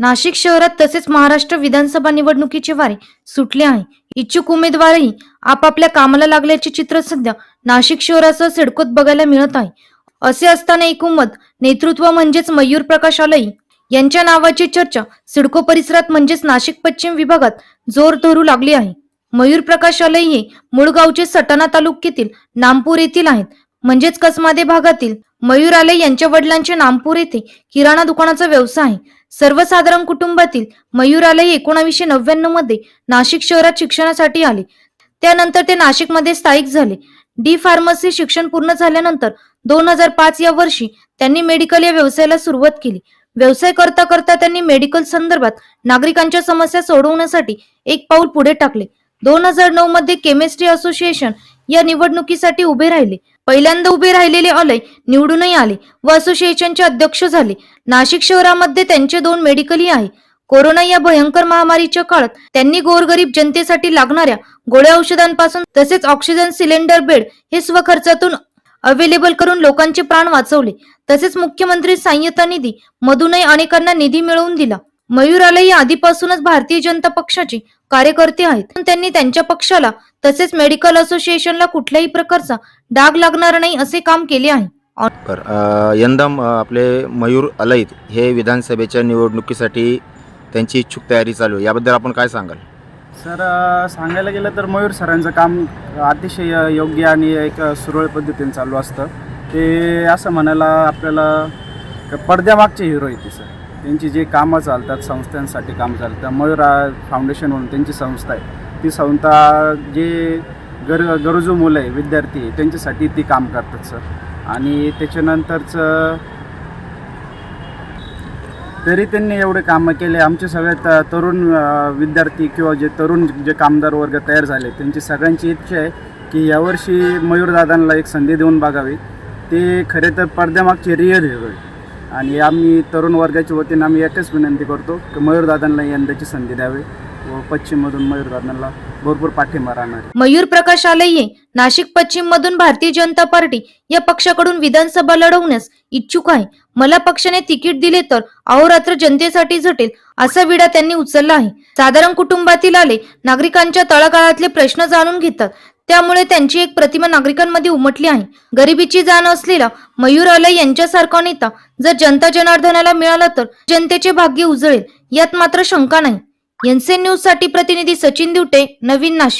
नाशिक शहरात तसेच महाराष्ट्र विधानसभा निवडणुकीचे वारे सुटले आहे. इच्छुक उमेदवारही आपापल्या कामाला लागल्याचे चित्र सध्या नाशिक शहरासह सिडकोत बघायला मिळत आहे. असे असताना एकूण नेतृत्व म्हणजेच मयूर प्रकाश आलई यांच्या नावाची चर्चा सिडको परिसरात म्हणजेच नाशिक पश्चिम विभागात जोर धरू लागली आहे. मयूर प्रकाश आलई हे मूळ गावचे सटाणा तालुक्यातील नामपूर येथील आहेत. म्हणजेच कसमादे भागातील मयूर आले यांच्या वडिलांचे नामपूर येथे किराणा दुकानाचा व्यवसाय आहे. सर्वसाधारण कुटुंबातील मयूर आले एकोणावीसशे नव्याण्णवमध्ये नाशिक शहरात शिक्षणासाठी आले. त्यानंतर ते नाशिकमध्ये स्थायिक झाले. डी फार्मसी शिक्षण पूर्ण झाल्यानंतर दोन हजार पाच या वर्षी त्यांनी मेडिकल या व्यवसायाला सुरुवात केली. व्यवसाय करता करता त्यांनी मेडिकल संदर्भात नागरिकांच्या समस्या सोडवण्यासाठी एक पाऊल पुढे टाकले. दोन हजार नऊ मध्ये केमिस्ट्री असोसिएशन या निवडणुकीसाठी उभे राहिले. पहिल्यांदा उभे राहिलेले अलय निवडूनही आले व असोसिएशनचे अध्यक्ष झाले. नाशिक शहरामध्ये त्यांचे दोन मेडिकलही आहे. कोरोना या भयंकर महामारीच्या काळात त्यांनी गोरगरीब जनतेसाठी लागणाऱ्या गोळ्या औषधांपासून तसेच ऑक्सिजन सिलेंडर बेड हे स्वखर्चातून अवेलेबल करून लोकांचे प्राण वाचवले. तसेच मुख्यमंत्री सहाय्यता निधी मधूनही अनेकांना निधी मिळवून दिला. मयूर आले हे आधीपासूनच भारतीय जनता पक्षाचे कार्यकर्ते आहेत. पण त्यांनी त्यांच्या पक्षाला तसेच मेडिकल असोसिएशनला कुठल्याही प्रकारचा डाग लागणार नाही असे काम केले आहे. यंदा म- आपले मयूर अलैत हे विधानसभेच्या निवडणुकीसाठी त्यांची इच्छुक तयारी चालू आहे. याबद्दल आपण काय सांगाल? सर अ, सांगायला गेलं तर मयूर सरांचं काम अतिशय योग्य आणि एक सुरळ पद्धतीने चालू असतं. ते असं म्हणायला आपल्याला पडद्यामागचे हिरो आहे ते सर. त्यांची जे कामं चालतात संस्थांसाठी काम चालतं मयूर फाउंडेशन म्हणून त्यांची संस्था आहे. ती संस्था जे गर गरजू मुलं आहे विद्यार्थी आहे, त्यांच्यासाठी ती काम करतात सर. आणि त्याच्यानंतरचं तरी त्यांनी एवढे कामं केले. आमचे सगळ्यात तरुण विद्यार्थी किंवा जे तरुण जे कामदार वर्ग तयार झाले त्यांची सगळ्यांची इच्छा आहे की यावर्षी मयूरदादांना एक संधी देऊन बघावी. ते खरे तर पडद्यामागचे रिअल हिरो आहे आणि आम्ही तरुण वर्गाच्या वतीने आम्ही एकच विनंती करतो की मयूरदादांना यंदाची संधी द्यावी व पश्चिममधून मयूरदादांना भरपूर पाठिंबा राहणार आहे. मयूर प्रकाश आलय नाशिक पश्चिम मधून भारतीय जनता पार्टी या पक्षाकडून विधानसभा लढवण्यास इच्छुक आहे. मला पक्षाने तिकीट दिले तर अहोरात्र जनतेसाठी झटेल असा विडा त्यांनी उचलला आहे. साधारण कुटुंबातील आले नागरिकांच्या तळागाळातले प्रश्न जाणून घेतात. त्यामुळे त्यांची एक प्रतिमा नागरिकांमध्ये उमटली आहे. गरिबीची जाण असलेला मयूर आलय यांच्यासारखा नेता जर जनता जनार्दनाला मिळाला तर जनतेचे भाग्य उजळेल यात मात्र शंका नाही. एनसीएन न्यूजसाठी प्रतिनिधी सचिन दिवटे नवीन नाशिक.